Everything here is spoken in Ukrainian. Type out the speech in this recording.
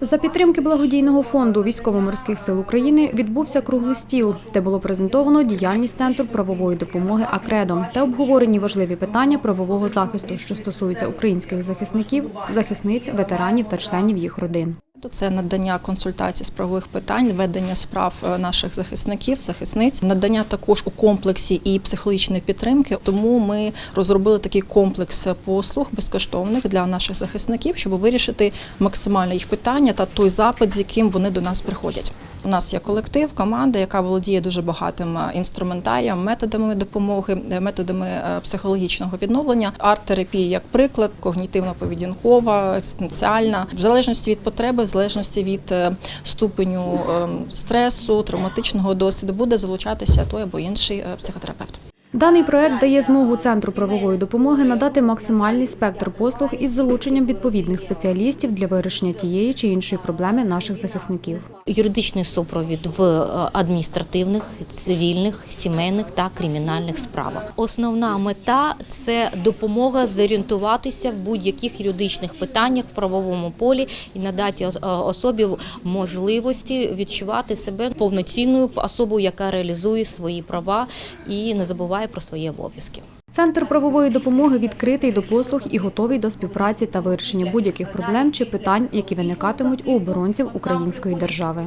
За підтримки благодійного фонду військово-морських сил України відбувся круглий стіл, де було презентовано діяльність центру правової допомоги Акредом та обговорені важливі питання правового захисту, що стосуються українських захисників, захисниць, ветеранів та членів їх родин. Це надання консультацій з правових питань, ведення справ е, наших захисників, захисниць, надання також у комплексі і психологічної підтримки. Тому ми розробили такий комплекс послуг безкоштовних для наших захисників, щоб вирішити максимально їх питання та той запит, з яким вони до нас приходять. У нас є колектив, команда, яка володіє дуже багатим е, інструментарієм, методами допомоги, е, методами психологічного відновлення, арт-терапія як приклад, когнітивно-поведінкова, екзистенціальна, в залежності від потреби, в залежності від е, ступеню е, стресу, травматичного досвіду, буде залучатися той або інший е, психотерапевт. Даний проект дає змогу центру правової допомоги надати максимальний спектр послуг із залученням відповідних спеціалістів для вирішення тієї чи іншої проблеми наших захисників. юридичний супровід в е, адміністративних, цивільних, сімейних та кримінальних справах. Основна мета це допомога зорієнтуватися в будь-яких юридичних питаннях в правовому полі і надати е, особі можливості відчувати себе повноцінною особою, яка реалізує свої права і не забуває про свої обов'язки. Центр правової допомоги відкритий до послуг і готовий до співпраці та вирішення будь-яких проблем чи питань, які виникатимуть у оборонців української держави.